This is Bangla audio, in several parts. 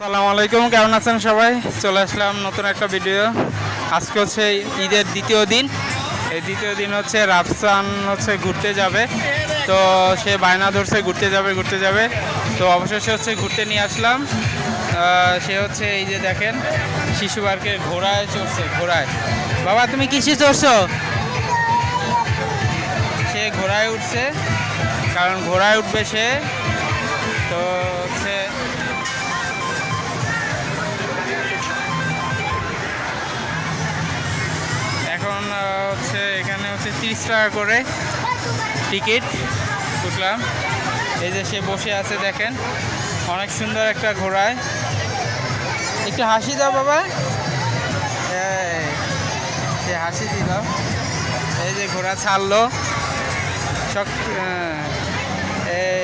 সালাম আলাইকুম, কেমন আছেন সবাই? চলে আসলাম নতুন একটা ভিডিও আজকে হচ্ছে ঈদের দ্বিতীয় দিন। এই দ্বিতীয় দিন হচ্ছে রাফসান হচ্ছে ঘুরতে যাবে। তো সে বায়না ধরছে, ঘুরতে যাবে ঘুরতে যাবে। তো অবশেষে হচ্ছে ঘুরতে নিয়ে আসলাম। সে হচ্ছে এই যে দেখেন, শিশু পার্কে ঘোড়ায় চড়ছে, ঘোড়ায়। বাবা, তুমি কিসে চড়ছো সে ঘোড়ায় উঠছে, কারণ ঘোড়ায় উঠবে সে। তো এখন হচ্ছে এখানে হচ্ছে তিরিশ টাকা করে টিকিট উঠলাম এই যে সে বসে আছে দেখেন, অনেক সুন্দর একটা ঘোড়ায়। একটু হাসি দাও বাবা। সে হাসি দিল। এই যে ঘোড়া ছাড়লো। সব এই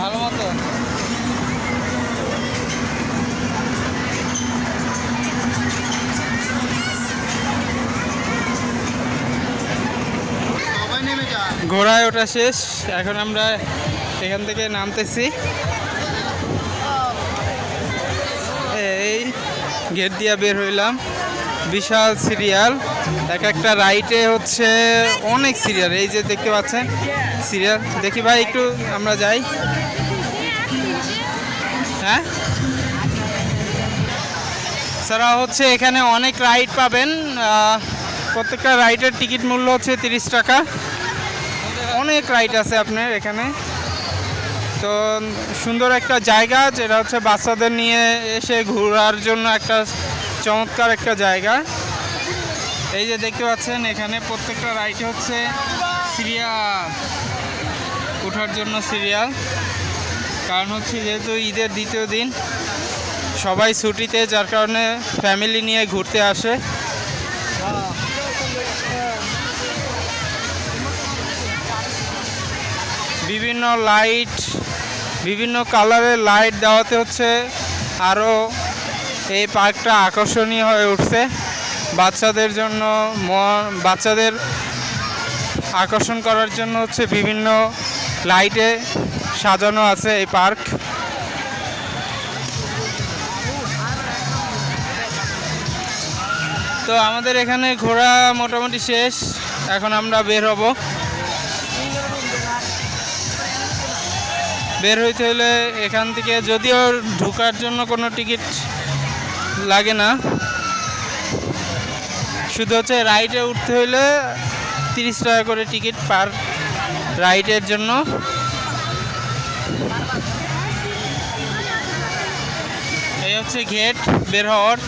ভালো মতো। ঘোড়ায় ওঠা শেষ। এখন আমরা এখান থেকে নামতেছি। এই গেট দিয়া বের হইলাম। বিশাল সিরিয়াল। এক একটা রাইটে হচ্ছে অনেক সিরিয়াল। এই যে দেখতে পাচ্ছেন সিরিয়াল। দেখি ভাই, একটু আমরা যাই। হ্যাঁ? স্যারা হচ্ছে এখানে অনেক রাইড পাবেন। প্রত্যেকটা রাইডের টিকিট মূল্য হচ্ছে তিরিশ টাকা। অনেক রাইড আছে আপনার এখানে। তো সুন্দর একটা জায়গা যেটা হচ্ছে বাচ্চাদের নিয়ে এসে ঘোরার জন্য একটা চমৎকার একটা জায়গা। এই যে দেখতে পাচ্ছেন, এখানে প্রত্যেকটা রাইড হচ্ছে সিরিয়াল। ওঠার জন্য সিরিয়াল। কারণ হচ্ছে যেহেতু ঈদের দ্বিতীয় দিন, সবাই ছুটিতে, যার কারণে ফ্যামিলি নিয়ে ঘুরতে আসে। বিভিন্ন লাইট, বিভিন্ন কালারের লাইট দেওয়াতে হচ্ছে আরও এই পার্কটা আকর্ষণীয় হয়ে উঠছে। বাচ্চাদের জন্য বাচ্চাদের আকর্ষণ করার জন্য হচ্ছে বিভিন্ন লাইটে সাজানো আছে এই পার্ক। তো আমাদের এখানে ঘোরা মোটামুটি শেষ। এখন আমরা বের হব। বের হইতে হলে এখান থেকে যদিও ঢোকার জন্য কোনো টিকিট লাগে না। শুধু হচ্ছে রাইডে উঠতে হইলে তিরিশ টাকা করে টিকিট পার রাইডের জন্য। এই হচ্ছে গেট বের হওয়ার।